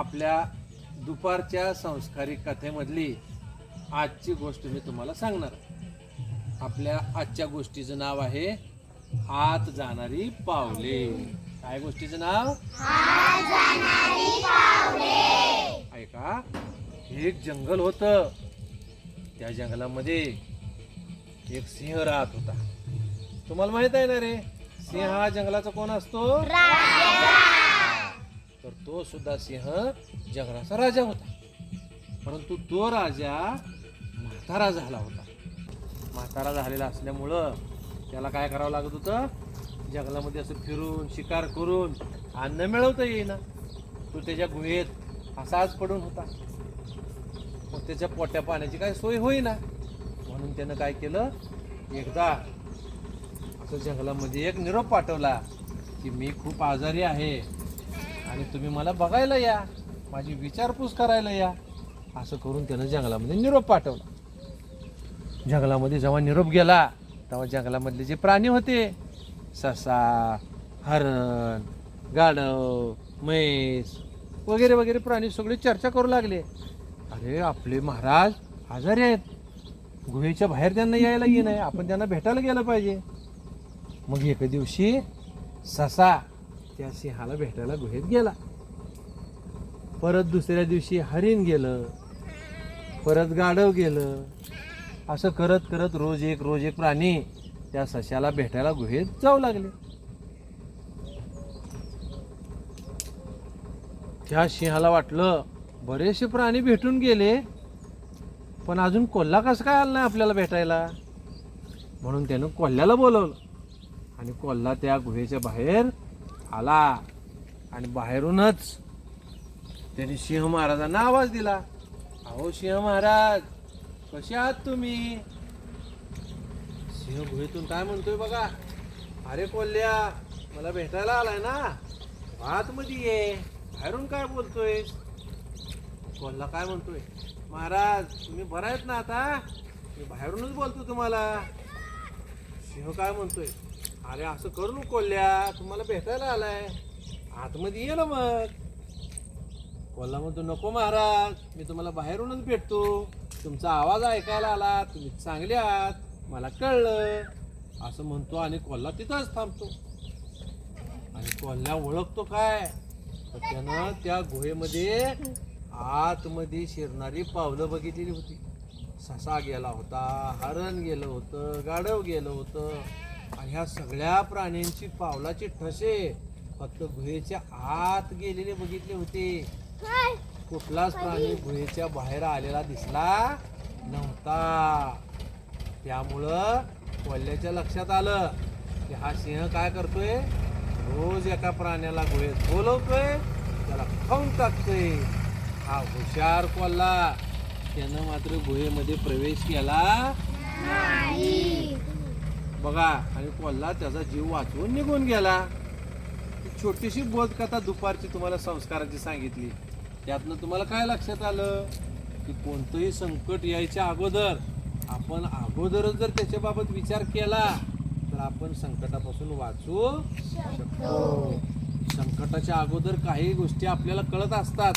आपल्या दुपारच्या संस्कारिक कथेमधली आजची गोष्ट मी तुम्हाला सांगणार. आपल्या आजच्या गोष्टीचं नाव आहे आत जाणारी पावले. काय गोष्टीचं नाव? ऐका एक जंगल होत. त्या जंगलामध्ये एक सिंह राहत होता. तुम्हाला माहीत आहे ना रे? सिंह हा जंगलाचा कोण असतो? तर तो सुद्धा सिंह जगराचा राजा होता. परंतु तो राजा म्हातारा झाला होता. म्हातारा झालेला असल्यामुळं त्याला काय करावं लागत होतं? जंगलामध्ये असं फिरून शिकार करून अन्न मिळवता येईना. तो त्याच्या गुहेत असाच पडून होता. मग त्याच्या पोट्या पाण्याची काय सोय होईना. म्हणून त्यानं काय केलं? एकदा असं जंगलामध्ये एक निरोप पाठवला की मी खूप आजारी आहे. आणि तुम्ही मला बघायला या माझी विचारपूस करायला या. असं करून त्यानं जंगलामध्ये निरोप पाठवला. जंगलामध्ये जेव्हा निरोप गेला तेव्हा जंगलामधले जे प्राणी होते ससा हरण गाढव म्हैस वगैरे वगैरे प्राणी सगळे चर्चा करू लागले. अरे आपले महाराज आजारी आहेत. गुहेच्या बाहेर त्यांना यायला येणं आहे. आपण त्यांना भेटायला गेलं पाहिजे. मग एके दिवशी ससा त्या सिंहाला भेटायला गुहेत गेला. परत दुसऱ्या दिवशी हरिण गेलं. परत गाढव गेलं. असं करत करत रोज एक रोज एक प्राणी त्या सश्याला भेटायला गुहेत जाऊ लागले. त्या सिंहाला वाटलं बरेचसे प्राणी भेटून गेले पण अजून कोल्हा कसं काय आला नाही आपल्याला भेटायला? म्हणून त्यानं कोल्ह्याला बोलवलं. आणि कोल्हा त्या गुहेच्या बाहेर आला आणि बाहेरूनच त्यांनी सिंह महाराजांना आवाज दिला. अहो सिंह महाराज कसे आहात तुम्ही? सिंह गुहेतून काय म्हणतोय बघा? अरे कोल्ह्या मला भेटायला आलाय ना. आतमध्ये ये बाहेरून काय बोलतोय? कोल्हा काय म्हणतोय? महाराज तुम्ही बरा आहेत ना आता? मी बाहेरूनच बोलतो तुम्हाला. सिंह काय म्हणतोय? अरे असं करू नको कोल्ह्या तुम्हाला भेटायला आलाय. आतमध्ये ये ना मग. कोल्हा म्हणतो नको महाराज. मी तुम्हाला बाहेरूनच भेटतो. तुमचा आवाज ऐकायला आला. तुम्ही चांगले आहात. मला कळलं. असं म्हणतो आणि कोल्हा तिथंच थांबतो. आणि कोल्हा ओळखतो काय? तर त्यानं त्या गुहेमध्ये आतमध्ये शिरणारी पावलं बघितलेली होती. ससा गेला होता हरण गेलं होतं गाढव गेलं होतं. आणि ह्या सगळ्या प्राण्यांची पावलाची ठसे फक्त गुहेच्या आत गेलेले बघितले होते. कुठलाच प्राणी गुहेच्या बाहेर आलेला दिसला नव्हता. त्यामुळं कोल्ह्याच्या लक्षात आलं की हा सिंह काय करतोय? रोज एका प्राण्याला गुहेत बोलवतोय त्याला खाऊन टाकतोय. हा हुशार कोल्हा. त्यानं मात्र गुहेमध्ये प्रवेश केला. बघा आणि कोल्हा त्याचा जीव वाचवून निघून गेला. छोटीशी बोधकथा दुपारची तुम्हाला संस्काराची सांगितली. त्यातनं तुम्हाला काय लक्षात आलं? की कोणतंही संकट यायच्या अगोदर आपण अगोदरच जर त्याच्याबाबत विचार केला तर आपण संकटापासून वाचू शकतो. संकटाच्या अगोदर काही गोष्टी आपल्याला कळत असतात.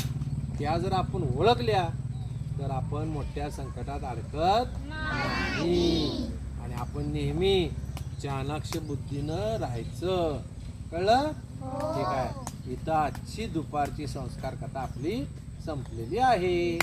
त्या जर आपण ओळखल्या तर आपण मोठ्या संकटात अडकत नाही. आणि आपण नेहमी चाणाक्ष बुद्धीनं राहायचं. कळलं? ठीक आहे. इथं आजची दुपारची संस्कार कथा आपली संपलेली आहे.